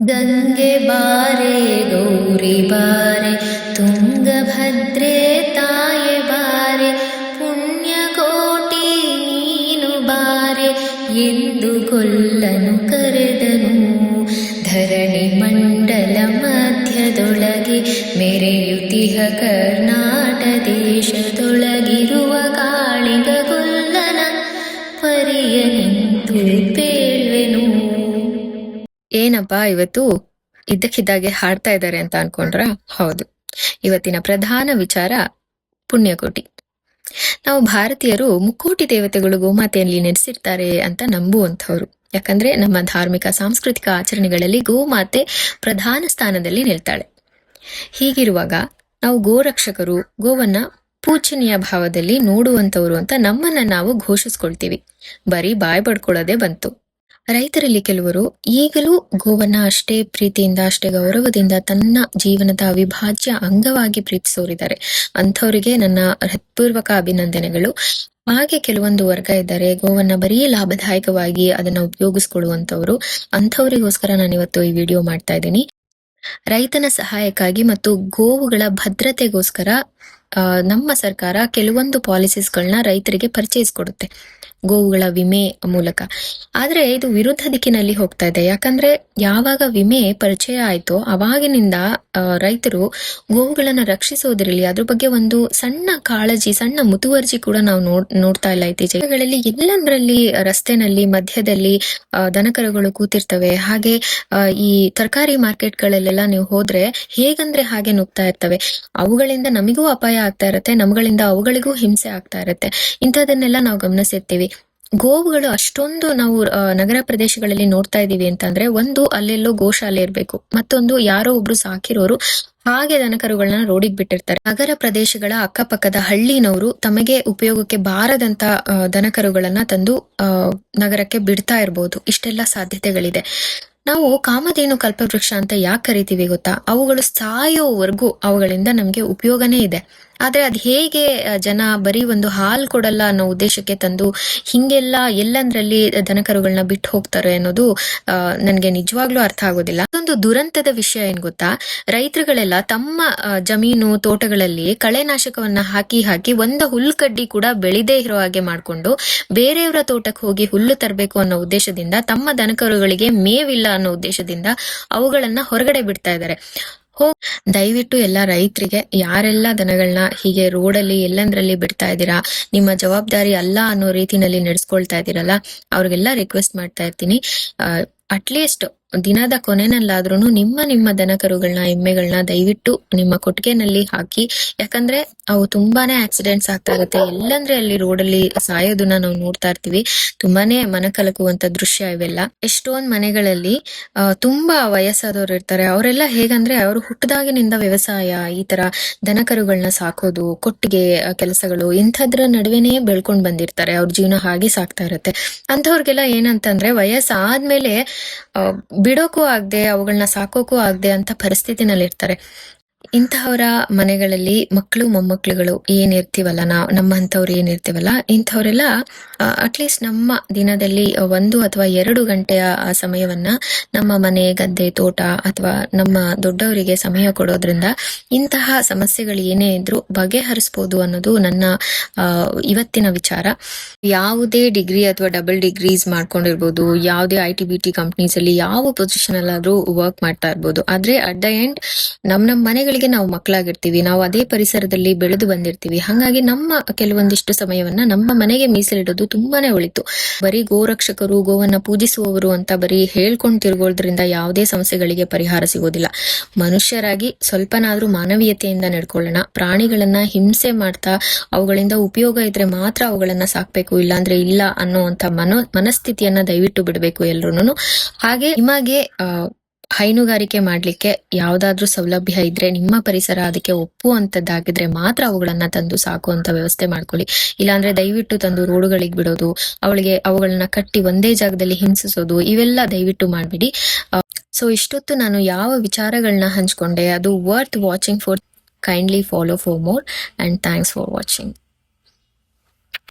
ಗಂಗೆ ಬಾರೆ, ಗೌರಿ ಬಾರೆ, ತುಂಗಭದ್ರೆ ತಾಯೆ ಬಾರೆ ಪುಣ್ಯ ಕೋಟಿ ನೀನು ಬಾರೆ, ಎಂದು ಕೊಲ್ಲನು ಕರೆದನು. ಧರಣಿ ಮಂಡಲ ಮಧ್ಯದೊಳಗೆ, ಮೆರೆಯುತಿಹ ಕರ್ನಾಟ ದೇಶದೊಳಗಿರುವ ಏನಪ್ಪ ಇವತ್ತು ಇದ್ದಕ್ಕಿದ್ದಾಗೆ ಹಾಡ್ತಾ ಇದ್ದಾರೆ ಅಂತ ಅನ್ಕೊಂಡ್ರ? ಹೌದು. ಇವತ್ತಿನ ಪ್ರಧಾನ ವಿಚಾರ ಪುಣ್ಯಕೋಟಿ. ನಾವು ಭಾರತೀಯರು ಮುಕ್ಕೋಟಿ ದೇವತೆಗಳು ಗೋಮಾತೆಯಲ್ಲಿ ನೆಲೆಸಿರ್ತಾರೆ ಅಂತ ನಂಬುವಂಥವ್ರು. ಯಾಕಂದ್ರೆ ನಮ್ಮ ಧಾರ್ಮಿಕ, ಸಾಂಸ್ಕೃತಿಕ ಆಚರಣೆಗಳಲ್ಲಿ ಗೋಮಾತೆ ಪ್ರಧಾನ ಸ್ಥಾನದಲ್ಲಿ ನಿಲ್ತಾಳೆ. ಹೀಗಿರುವಾಗ ನಾವು ಗೋರಕ್ಷಕರು, ಗೋವನ್ನ ಪೂಜನೀಯ ಭಾವದಲ್ಲಿ ನೋಡುವಂತವರು ಅಂತ ನಮ್ಮನ್ನ ನಾವು ಘೋಷಿಸ್ಕೊಳ್ತೀವಿ. ಬರೀ ಬಾಯ್ ಬಡ್ಕೊಳ್ಳೋದೇ ಬಂತು. ರೈತರಲ್ಲಿ ಕೆಲವರು ಈಗಲೂ ಗೋವನ್ನ ಅಷ್ಟೇ ಪ್ರೀತಿಯಿಂದ, ಅಷ್ಟೇ ಗೌರವದಿಂದ ತನ್ನ ಜೀವನದ ಅವಿಭಾಜ್ಯ ಅಂಗವಾಗಿ ಪ್ರೀತಿಸೋರಿದ್ದಾರೆ. ಅಂಥವರಿಗೆ ನನ್ನ ಹೃತ್ಪೂರ್ವಕ ಅಭಿನಂದನೆಗಳು. ಹಾಗೆ ಕೆಲವೊಂದು ವರ್ಗ ಇದ್ದಾರೆ ಗೋವನ್ನ ಬರೀ ಲಾಭದಾಯಕವಾಗಿ ಅದನ್ನ ಉಪಯೋಗಿಸ್ಕೊಳ್ಳುವಂತವ್ರು ಅಂಥವರಿಗೋಸ್ಕರ ನಾನು ಇವತ್ತು ಈ ವಿಡಿಯೋ ಮಾಡ್ತಾ ಇದ್ದೀನಿ. ರೈತನ ಸಹಾಯಕ್ಕಾಗಿ ಮತ್ತು ಗೋವುಗಳ ಭದ್ರತೆಗೋಸ್ಕರ ನಮ್ಮ ಸರ್ಕಾರ ಕೆಲವೊಂದು ಪಾಲಿಸೀಸ್ಗಳನ್ನ ರೈತರಿಗೆ ಪರಿಚಯಿಸ್ಕೊಡುತ್ತೆ ಗೋವುಗಳ ವಿಮೆ ಮೂಲಕ. ಆದ್ರೆ ಇದು ವಿರುದ್ಧ ದಿಕ್ಕಿನಲ್ಲಿ ಹೋಗ್ತಾ ಇದೆ. ಯಾಕಂದ್ರೆ ಯಾವಾಗ ವಿಮೆ ಪರಿಚಯ ಆಯ್ತೋ ಅವಾಗಿನಿಂದ ರೈತರು ಗೋವುಗಳನ್ನ ರಕ್ಷಿಸೋದ್ರಲ್ಲಿ ಅದ್ರ ಬಗ್ಗೆ ಒಂದು ಸಣ್ಣ ಕಾಳಜಿ, ಸಣ್ಣ ಮುತುವರ್ಜಿ ಕೂಡ ನಾವು ನೋಡ್ ನೋಡ್ತಾ ಇಲ್ಲ ಇತ್ತೀಚೆಗಳಲ್ಲಿ ಎಲ್ಲಂದ್ರಲ್ಲಿ, ರಸ್ತೆನಲ್ಲಿ, ಮಧ್ಯದಲ್ಲಿ ದನಕರುಗಳು ಕೂತಿರ್ತವೆ. ಹಾಗೆ ಈ ತರಕಾರಿ ಮಾರ್ಕೆಟ್ಗಳಲ್ಲೆಲ್ಲ ನೀವು ಹೋದ್ರೆ ಹೇಗಂದ್ರೆ ಹಾಗೆ ನುಗ್ತಾ ಇರ್ತವೆ. ಅವುಗಳಿಂದ ನಮಗೂ ಅಪಾಯ ಆಗ್ತಾ ಇರತ್ತೆ, ನಮ್ಗಳಿಂದ ಅವುಗಳಿಗೂ ಹಿಂಸೆ ಆಗ್ತಾ ಇರತ್ತೆ. ಇಂಥದನ್ನೆಲ್ಲ ನಾವು ಗಮನಿಸಿರ್ತೀವಿ. ಗೋವುಗಳು ಅಷ್ಟೊಂದು ನಾವು ನಗರ ಪ್ರದೇಶಗಳಲ್ಲಿ ನೋಡ್ತಾ ಇದ್ದೀವಿ ಅಂತಂದ್ರೆ ಒಂದು ಅಲ್ಲೆಲ್ಲೋ ಗೋಶಾಲೆ ಇರಬೇಕು. ಮತ್ತೊಂದು ಯಾರೋ ಒಬ್ರು ಸಾಕಿರೋರು ಹಾಗೆ ದನಕರುಗಳನ್ನ ರೋಡಿಗೆ ಬಿಟ್ಟಿರ್ತಾರೆ. ನಗರ ಪ್ರದೇಶಗಳ ಅಕ್ಕಪಕ್ಕದ ಹಳ್ಳಿನವರು ತಮಗೆ ಉಪಯೋಗಕ್ಕೆ ಬಾರದಂತ ದನಕರುಗಳನ್ನ ತಂದು ನಗರಕ್ಕೆ ಬಿಡ್ತಾ ಇರಬಹುದು ಇಷ್ಟೆಲ್ಲ ಸಾಧ್ಯತೆಗಳಿದೆ. ನಾವು ಕಾಮಧೇನು ಕಲ್ಪವೃಕ್ಷ ಅಂತ ಯಾಕೆ ಕರಿತೀವಿ ಗೊತ್ತಾ? ಅವುಗಳು ಸಾಯೋವರೆಗೂ ಅವುಗಳಿಂದ ನಮ್ಗೆ ಉಪಯೋಗನೇ ಇದೆ. ಆದ್ರೆ ಅದ್ ಹೇಗೆ ಜನ ಬರೀ ಒಂದು ಹಾಲ್ ಕೊಡಲ್ಲ ಅನ್ನೋ ಉದ್ದೇಶಕ್ಕೆ ತಂದು ಹಿಂಗೆಲ್ಲ ಎಲ್ಲಂದ್ರಲ್ಲಿ ದನಕರುಗಳನ್ನ ಬಿಟ್ಟು ಹೋಗ್ತಾರೆ ಅನ್ನೋದು ನನಗೆ ನಿಜವಾಗ್ಲೂ ಅರ್ಥ ಆಗೋದಿಲ್ಲ. ಅದೊಂದು ದುರಂತದ ವಿಷಯ ಏನ್ ಗೊತ್ತಾ? ರೈತರುಗಳೆಲ್ಲ ತಮ್ಮ ಜಮೀನು ತೋಟಗಳಲ್ಲಿ ಕಳೆನಾಶಕವನ್ನ ಹಾಕಿ ಹಾಕಿ ಒಂದು ಹುಲ್ಕಡ್ಡಿ ಕೂಡ ಬೆಳೆದೇ ಇರೋ ಹಾಗೆ ಮಾಡ್ಕೊಂಡು ಬೇರೆಯವರ ತೋಟಕ್ಕೆ ಹೋಗಿ ಹುಲ್ಲು ತರಬೇಕು ಅನ್ನೋ ಉದ್ದೇಶದಿಂದ ತಮ್ಮ ದನಕರುಗಳಿಗೆ ಮೇವಿಲ್ಲ ಅನ್ನೋ ಉದ್ದೇಶದಿಂದ ಅವುಗಳನ್ನ ಹೊರಗಡೆ ಬಿಡ್ತಾ ಇದ್ದಾರೆ. ದಯವಿಟ್ಟು ಎಲ್ಲ ರೈತರಿಗೆ ಯಾರೆಲ್ಲ ದನಗಳನ್ನ ಹೀಗೆ ರೋಡಲ್ಲಿ ಎಲ್ಲಂದ್ರಲ್ಲಿ ಬಿಡ್ತಾ ಇದ್ದೀರಾ, ನಿಮ್ಮ ಜವಾಬ್ದಾರಿ ಅಲ್ಲ ಅನ್ನೋ ರೀತಿನಲ್ಲಿ ನಡೆಸ್ಕೊಳ್ತಾ ಇದ್ದೀರಲ್ಲ, ಅವ್ರಿಗೆಲ್ಲ ರಿಕ್ವೆಸ್ಟ್ ಮಾಡ್ತಾ ಇರ್ತೀನಿ. ಅಟ್ಲೀಸ್ಟ್ ದಿನದ ಕೊನೆನಲ್ಲಾದ್ರೂ ನಿಮ್ಮ ನಿಮ್ಮ ದನಕರುಗಳನ್ನ ಎಮ್ಮೆಗಳನ್ನ ದಯವಿಟ್ಟು ನಿಮ್ಮ ಕೊಟ್ಟಿಗೆನಲ್ಲಿ ಹಾಕಿ. ಯಾಕಂದ್ರೆ ಅವು ತುಂಬಾನೇ ಆಕ್ಸಿಡೆಂಟ್ಸ್ ಆಗ್ತಾ ಇರುತ್ತೆ ಎಲ್ಲಂದ್ರೆ ಅಲ್ಲಿ ರೋಡಲ್ಲಿ ಸಾಯೋದನ್ನ ನಾವು ನೋಡ್ತಾ ಇರ್ತೀವಿ. ತುಂಬಾನೇ ಮನಕಲಕುವಂತ ದೃಶ್ಯ ಇವೆಲ್ಲ. ಎಷ್ಟೊಂದ್ ಮನೆಗಳಲ್ಲಿ ತುಂಬಾ ವಯಸ್ಸಾದವ್ರು ಇರ್ತಾರೆ. ಅವರೆಲ್ಲ ಹೇಗಂದ್ರೆ ಅವರು ಹುಟ್ಟದಾಗಿನಿಂದ ವ್ಯವಸಾಯ, ಈ ತರ ದನಕರುಗಳನ್ನ ಸಾಕೋದು, ಕೊಟ್ಟಿಗೆ ಕೆಲಸಗಳು, ಇಂಥದ್ರ ನಡುವೆನೇ ಬೆಳ್ಕೊಂಡ್ ಬಂದಿರ್ತಾರೆ. ಅವ್ರ ಜೀವನ ಹಾಗೆ ಸಾಕ್ತಾ ಇರುತ್ತೆ. ಅಂತವ್ರಿಗೆಲ್ಲ ಏನಂತಂದ್ರೆ ವಯಸ್ಸಾದ್ಮೇಲೆ ಬಿಡೋಕು ಆಗದೆ ಅವುಗಳನ್ನ ಸಾಕೋಕು ಆಗದೆ ಅಂತ ಪರಿಸ್ಥಿತಿನಲ್ಲಿ ಇರ್ತಾರೆ ಇಂತಹವರ ಮನೆಗಳಲ್ಲಿ ಮಕ್ಕಳು, ಮೊಮ್ಮಕ್ಕಳುಗಳು ಏನಿರ್ತೀವಲ್ಲ ನಾವು ನಮ್ಮಂಥವ್ರು ಏನಿರ್ತೀವಲ್ಲ ಇಂಥವರೆಲ್ಲ ಅಟ್ಲೀಸ್ಟ್ ನಮ್ಮ ದಿನದಲ್ಲಿ ಒಂದು ಅಥವಾ ಎರಡು ಗಂಟೆಯ ಸಮಯವನ್ನ ನಮ್ಮ ಮನೆ, ಗದ್ದೆ, ತೋಟ ಅಥವಾ ನಮ್ಮ ದೊಡ್ಡವರಿಗೆ ಸಮಯ ಕೊಡೋದ್ರಿಂದ ಇಂತಹ ಸಮಸ್ಯೆಗಳು ಏನೇ ಇದ್ರೂ ಬಗೆಹರಿಸ್ಬೋದು ಅನ್ನೋದು ನನ್ನ ಇವತ್ತಿನ ವಿಚಾರ. ಯಾವುದೇ ಡಿಗ್ರಿ ಅಥವಾ ಡಬಲ್ ಡಿಗ್ರೀಸ್ ಮಾಡ್ಕೊಂಡಿರ್ಬೋದು, ಯಾವುದೇ I T B T companies ಅಲ್ಲಿ ಯಾವ ಪೊಸಿಷನ್ ಅಲ್ಲಾದ್ರೂ ವರ್ಕ್ ಮಾಡ್ತಾ ಇರ್ಬೋದು. ಆದ್ರೆ ಅಟ್ ದ ಎಂಡ್ ನಮ್ ನಮ್ಮ ಮನೆಗಳಿಗೆ ನಾವು ಮಕ್ಕಳಾಗಿರ್ತೀವಿ, ನಾವು ಅದೇ ಪರಿಸರದಲ್ಲಿ ಬೆಳೆದು ಬಂದಿರ್ತೀವಿ. ಹಾಗಾಗಿ ನಮ್ಮ ಕೆಲವೊಂದಿಷ್ಟು ಸಮಯವನ್ನ ನಮ್ಮ ಮನೆಗೆ ಮೀಸಲಿಡೋದು ತುಂಬಾನೇ ಒಳಿತು. ಬರೀ ಗೋರಕ್ಷಕರು, ಗೋವನ್ನ ಪೂಜಿಸುವವರು ಅಂತ ಬರೀ ಹೇಳ್ಕೊಂಡು ತಿರುಗೋದ್ರಿಂದ ಯಾವುದೇ ಸಮಸ್ಯೆಗಳಿಗೆ ಪರಿಹಾರ ಸಿಗೋದಿಲ್ಲ. ಮನುಷ್ಯರಾಗಿ ಸ್ವಲ್ಪನಾದ್ರೂ ಮಾನವೀಯತೆಯಿಂದ ನಡ್ಕೊಳ್ಳೋಣ. ಪ್ರಾಣಿಗಳನ್ನ ಹಿಂಸೆ ಮಾಡ್ತಾ, ಅವುಗಳಿಂದ ಉಪಯೋಗ ಇದ್ರೆ ಮಾತ್ರ ಅವುಗಳನ್ನ ಸಾಕ್ಬೇಕು, ಇಲ್ಲಾಂದ್ರೆ ಇಲ್ಲ ಅನ್ನುವಂತ ಮನೋ ಮನಸ್ಥಿತಿಯನ್ನ ದಯವಿಟ್ಟು ಬಿಡಬೇಕು ಎಲ್ರು ಹಾಗೆ ನಿಮಗೆ ಹೈನುಗಾರಿಕೆ ಮಾಡಲಿಕ್ಕೆ ಯಾವುದಾದ್ರೂ ಸೌಲಭ್ಯ ಇದ್ರೆ ನಿಮ್ಮ ಪರಿಸರ ಅದಕ್ಕೆ ಒಪ್ಪುವಂತದ್ದಾಗಿದ್ರೆ ಮಾತ್ರ ಅವುಗಳನ್ನ ತಂದು ಸಾಕುವಂತ ವ್ಯವಸ್ಥೆ ಮಾಡ್ಕೊಳ್ಳಿ. ಇಲ್ಲಾಂದ್ರೆ ದಯವಿಟ್ಟು ತಂದು ರೋಡುಗಳಿಗೆ ಬಿಡೋದು, ಅವಳಿಗೆ ಅವುಗಳನ್ನ ಕಟ್ಟಿ ಒಂದೇ ಜಾಗದಲ್ಲಿ ಹಿಂಸಿಸೋದು, ಇವೆಲ್ಲ ದಯವಿಟ್ಟು ಮಾಡ್ಬಿಡಿ. ಸೊ ಇಷ್ಟೊತ್ತು ನಾನು ಯಾವ ವಿಚಾರಗಳನ್ನ ಹಂಚ್ಕೊಂಡೆ, ಅದು worth watching for kindly follow for more and thanks for watching